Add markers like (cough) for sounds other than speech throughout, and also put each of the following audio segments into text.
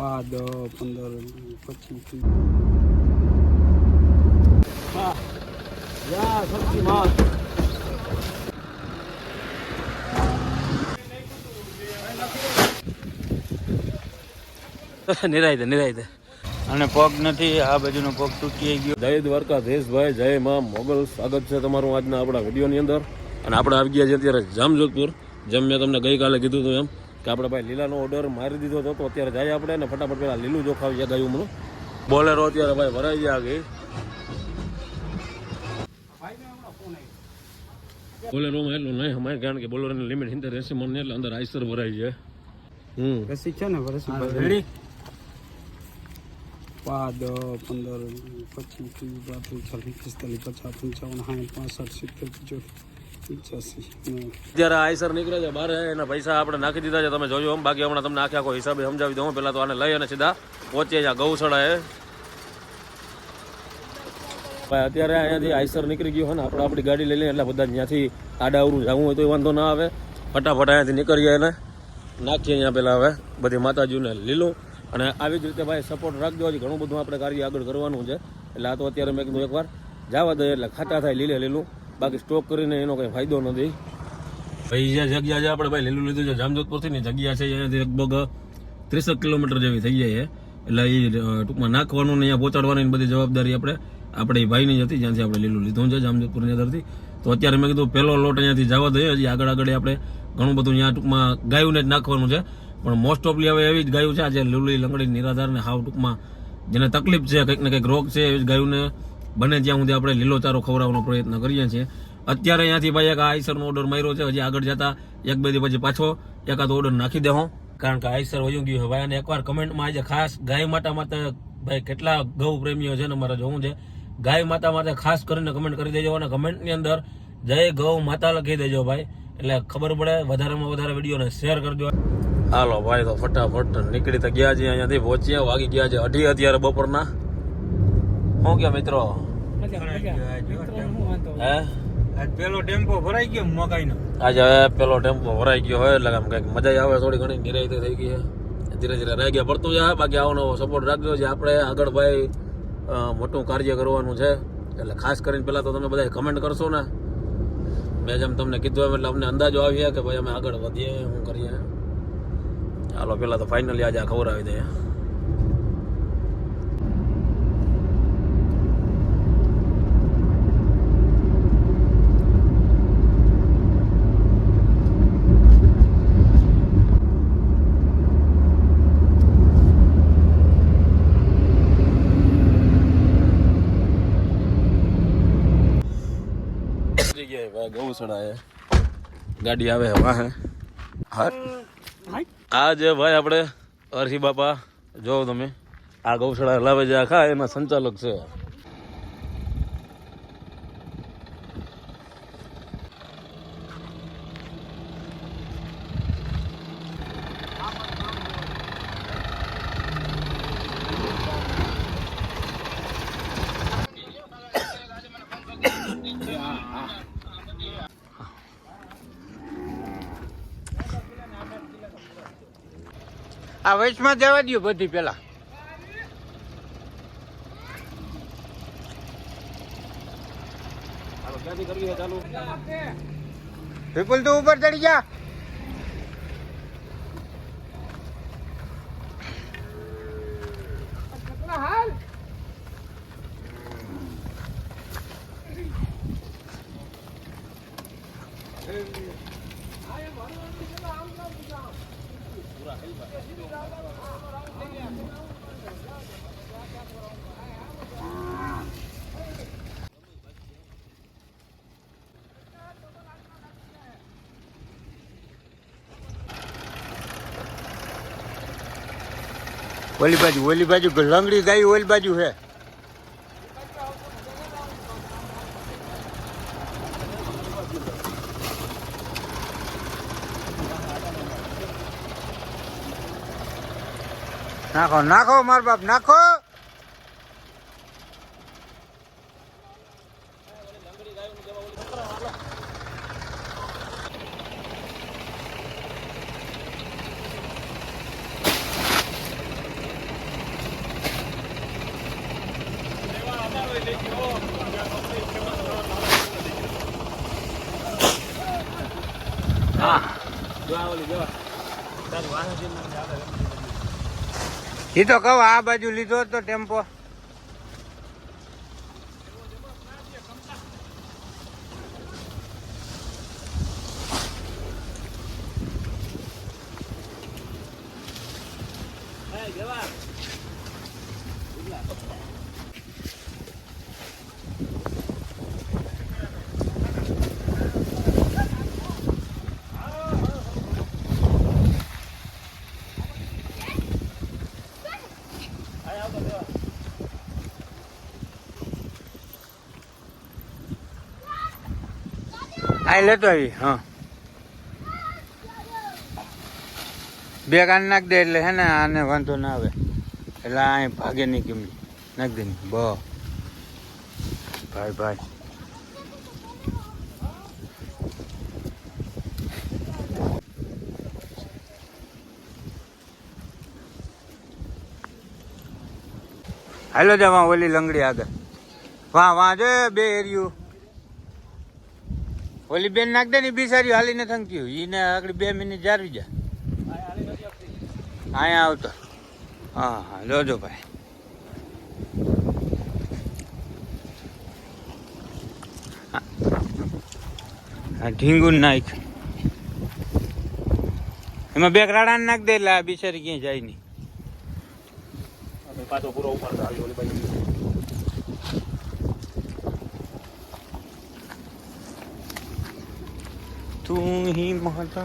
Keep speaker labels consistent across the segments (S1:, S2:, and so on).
S1: પાંચ દસ પંદર પચીસ. ત્રીસ. હા (laughs)
S2: નિરાય દે નિરાય દે
S3: અને પગ નથી આ બાજુનો પગ તૂટી ગયો.
S2: જય દ્વારકા દેશભાઈ જય માં મોગલ. સ્વાગત છે તમારું આજના આપણા વિડીયોની અંદર. અને આપણે આવી ગયા છે અત્યારે જામજોધપુર. જેમ મેં તમને ગઈકાલે કીધું હતું એમ કે આપણે ભાઈ લીલાનો ઓર્ડર મારી દીધો હતો તો અત્યારે જાય આપણે ને ફટાફટ પેલા લીલું જોખાવી ગાયું મનું બોલેરો અત્યારે ભાઈ ભરાઈ ગયા ગઈ બોલેરોમાં એટલું નહીં અમારે કારણ કે બોલેરોની લિમિટ સિત્તેર એસી મણ એટલે અંદર આઈસર ભરાઈ જાય. હમ.
S1: રસી છે ને
S3: રેડી?
S1: પાંચ પંદર પચીસ પાંત્રીસ પિસ્તાલીસ પચાસ પંચાવન સાઠ પાસઠ સિત્તેર પંચોતેર.
S2: અત્યારે આઈસર નીકળે છે બહાર, એના પૈસા આપણે નાખી દીધા છે, તમે જોજો એમ. બાકી હમણાં તમને આખે આખો હિસાબે સમજાવી દઉં પહેલાં તો આને લઈ અને સીધા પહોંચીએ જ્યાં ગૌશાળાએ. ભાઈ, અત્યારે અહીંયાથી આઈસર નીકળી ગયું હોય ને, આપણે આપણી ગાડી લઈ લઈએ, એટલે બધા ત્યાંથી આડાવરું જવું હોય તો વાંધો ના આવે. ફટાફટ અહીંયાથી નીકળીએ અને નાખીએ અહીંયા પહેલાં હવે બધી માતાજીને લીલું. અને આવી જ રીતે ભાઈ સપોર્ટ રાખજો, હજી ઘણું બધું આપણે કાર્ય આગળ કરવાનું છે. એટલે આ તો અત્યારે મેં કીધું એકવાર, જવા દઈએ એટલે ખાતા થાય લીલે લીલું. બાકી સ્ટોક કરીને એનો કંઈ ફાયદો નથી. ભાઈ જે જગ્યા છે આપણે ભાઈ લીલું લીધું છે, જામજોધપુરથી જગ્યા છે અહીંયાથી લગભગ ત્રીસેક કિલોમીટર જેવી થઈ જાય એટલે એ ટૂંકમાં નાખવાનું ને અહીંયા પહોંચાડવાની બધી જવાબદારી આપણે આપણે ભાઈની જ હતી, જ્યાંથી આપણે લીલું લીધું છે જામજોધપુરની અંદરથી. તો અત્યારે મેં કીધું પહેલો લોટ અહીંયાથી જવા દઈએ, હજી આગળ આગળ આપણે ઘણું બધું અહીંયા ટૂંકમાં ગાયુંને જ નાખવાનું છે. પણ મોસ્ટ ઓફલી હવે એવી જ ગાયું છે આજે લીલી લંગડી નિરાધાર ને હાવ ટૂંકમાં જેને તકલીફ છે, કંઈક ને કંઈક રોગ છે, એવી જ ગાયુંને બને જ્યાં સુધી આપણે લીલો ચારો ખવડાવવાનો પ્રયત્ન કરીએ છીએ. અત્યારે અહીંયાથી ભાઈ એક આઈસરનો ઓર્ડર માર્યો છે, હજી આગળ જતા એક બે દી પછી પાછો એકાદ ઓર્ડર નાખી દેહો. કારણ કે આઈસર વયું ગયું ભાઈ, અને એકવાર કમેન્ટમાં આજે ખાસ ગાય માતા માટે ભાઈ કેટલા ગૌ પ્રેમીઓ છે ને મારે જોવું છે. ગાય માતા માટે ખાસ કરીને કમેન્ટ કરી દેજો અને કમેન્ટની અંદર જય ગૌ માતા લખી દેજો ભાઈ. એટલે ખબર પડે, વધારેમાં વધારે વિડીયોને શેર કરજો. હાલો ભાઈ, તો ફટાફટ નીકળી તો ગયા છે અહીંયાથી, પહોંચ્યા, વાગી ગયા છે અઢી અત્યારે બપોરના. શું કે મિત્રો? હે
S3: આજ પેલો ટેમ્પો ભરાઈ ગયો મકાઈનો
S2: આજે પેલો ટેમ્પો ભરાઈ ગયો હોય એટલે આમ કંઈક મજા આવે થોડી ઘણી નિરાયતે થઈ ગઈ છે ધીરે ધીરે રહી ગયા. પડતું જાય બાકી આવો નવો સપોર્ટ રાખજો છે આપણે આગળ ભાઈ મોટું કાર્ય કરવાનું છે. એટલે ખાસ કરીને પહેલાં તો તમે બધા કમેન્ટ કરશો ને. મેં જેમ તમને કીધું એમ એટલે અમને અંદાજો આવ્યા કે ભાઈ અમે આગળ વધીએ શું કરીએ. ચાલો પહેલાં તો ફાઇનલી આજે આ ખબર આવી દઈએ ભાઈ ગાડી આવે હવા હે. આ જે ભાઈ આપણે અરસી બાપા જોવો તમે. આ ગૌશાળા લાવે જે આખા એના સંચાલક છે.
S3: આ વચમાં જવા દો બધી પેલા.
S2: હાલો,
S3: વિપુલ તું ઉપર ચડી જા. ઓલી બાજુ ઓલી બાજુ લંગડી ગાય ઓલી બાજુ હે. નાખો નાખો માર બાપ નાખો. હા.
S2: જો આ જો. ચાલ વાહન જેમ આવે
S3: એ તો કહું આ બાજુ લીધો હતો ટેમ્પો
S2: એ જવા
S3: આ લેતો આવી, હા. બે કાન નાખ દે એટલે હે ને આને વાંધો ના આવે. એટલે આ ભાગે નહીં કેમની નાખ દે બ ભાઈ ભાઈ. હાલો જવા ઓલી લંગડી આગળ. વાહ વાહ જો બે એરિયું. ઓલી બેન નાખ દે ને બિસારી હાલીને થંક્યું એને આગળ બે મિનિટ જારવી જા. અહીંયા આવતો. હા હા, જોજો ભાઈ. હા ઢીંગુન નાખ. એમાં બે રાડા નાખ દે એટલે આ બિચારી ક્યાંય જાય નહીં.
S2: પાછો પૂરો ઉપર
S3: तू ही माता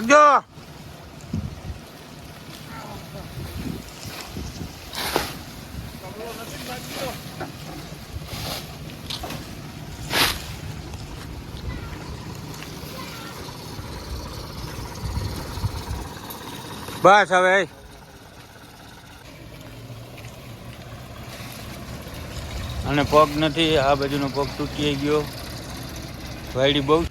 S3: નાખજો બસ હવે. અને પગ નથી આ બાજુનો પગ તૂટી ગયો. વાયડી બહુ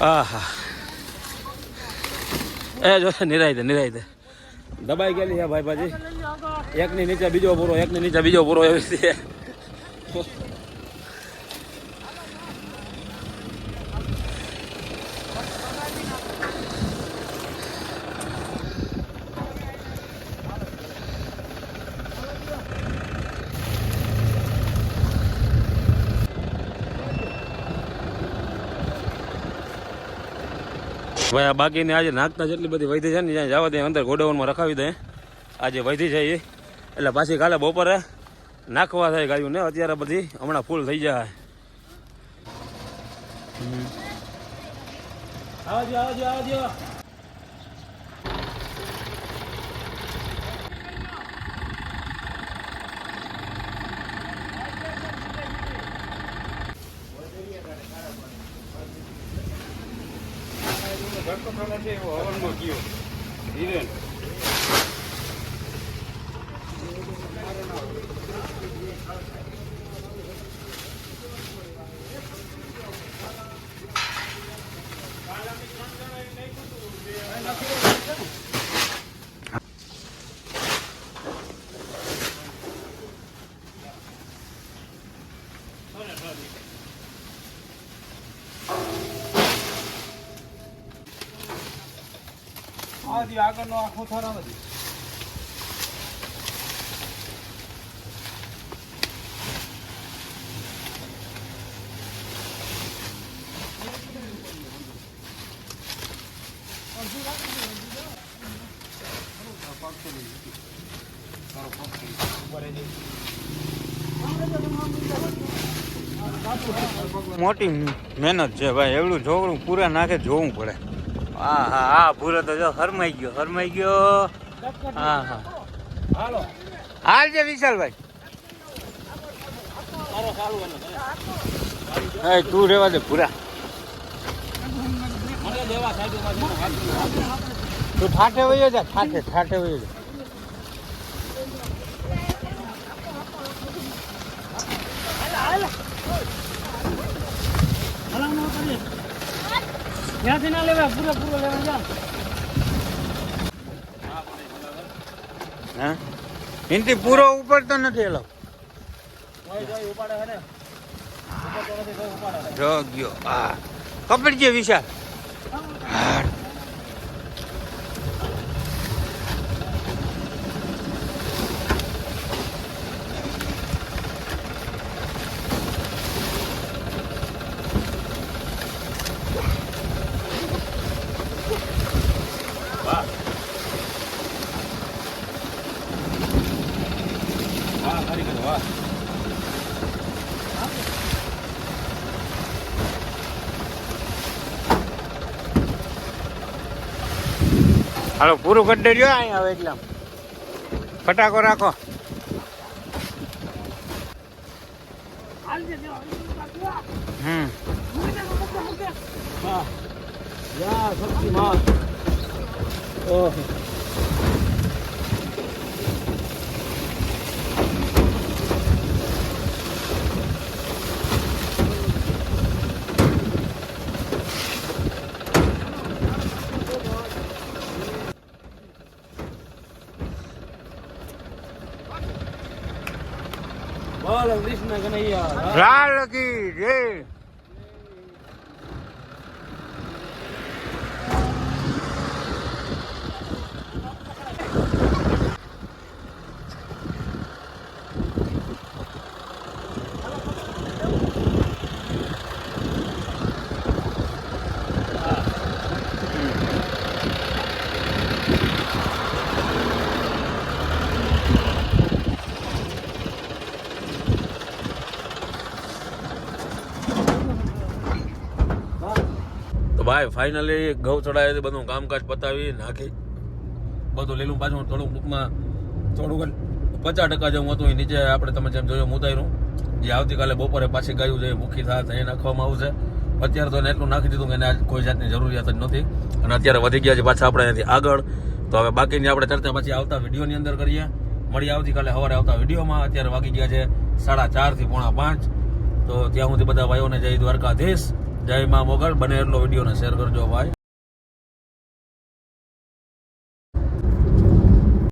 S2: આહા. એ જો, નિરાય દે નિરાય દે. દબાઈ ગયેલી છે ભાઈ બાજી એકની નીચે બીજો પૂરો, એકની નીચે બીજો પૂરો એવી રીતે. ભાઈ આ બાકીની આજે નાખતા જેટલી બધી વૈધી છે ને, જ્યાં જવા દે, અંદર ગોડાઉનમાં રખાવી દે. આજે વૈધી છે એ એટલે પાછી કાલે બપોરે નાખવા થાય ગાયું ને, અત્યારે બધી હમણાં ફૂલ થઈ જાય. આવજો આવજો આવજો.
S1: એવો હવનમાં ગયો. હિરેન. આથી આગળનો આખો થરા નથી
S3: મોટી મહેનત છે ભાઈ. એવડું ઝોગડું પૂરા નાખે જોવું પડે. હા હા હા પૂરો તો જો હરમાઈ ગયો હરમાઈ ગયો. હા હા
S2: હાલો.
S3: હાલ છે વિશાલભાઈ. હા તું રેવા દે પૂરા
S2: મને લેવા સાહેબ
S3: તું ઠાઠે વયો જા ઠાઠે ઠાઠે વયો જા.
S2: ત્યાંથી ના લેવા પૂરો પૂરો લેવા જા
S3: હા? એનથી પૂરો ઉપર તો નથી એલો. જો ગયો. હા કપડ છે વિશાલ હાલો પૂરું કરી દેજો અહીંયા હવે એટલા ફટાકો રાખો. હમ.
S2: હા. યા માં ઓહો.
S3: લાલ કી જય
S2: તો ભાઈ ફાઇનલી ઘઉં ચડાવી બધું કામકાજ પતાવી, નાખી. બધું લીલું પાછું થોડું ટૂંકમાં થોડુંક પચાસ ટકા જેવું હતું. એ નીચે આપણે તમે જેમ જોયું મુતાયરું જે આવતીકાલે બપોરે પાછી ગાયું છે ભૂખી થાય એ નાખવામાં આવશે અત્યારે તો એને એટલું નાખી દીધું કે એને આજ કોઈ જાતની જરૂરિયાત જ નથી અને અત્યારે વધી ગયા છે પાછા આપણે અહીંથી આગળ. તો હવે બાકીની આપણે ચર્ચા પછી આવતા વિડીયોની અંદર કરીએ. મળી આવતીકાલે સવારે આવતા વિડીયોમાં. અત્યારે વાગી ગયા છે સાડા ચારથી પોણા પાંચ. તો ત્યાં સુધી બધા ભાઈઓને જય દ્વારકાધીશ. જય મા મોગલ. બને એટલો વિડીયોને શેર કરજો ભાઈ.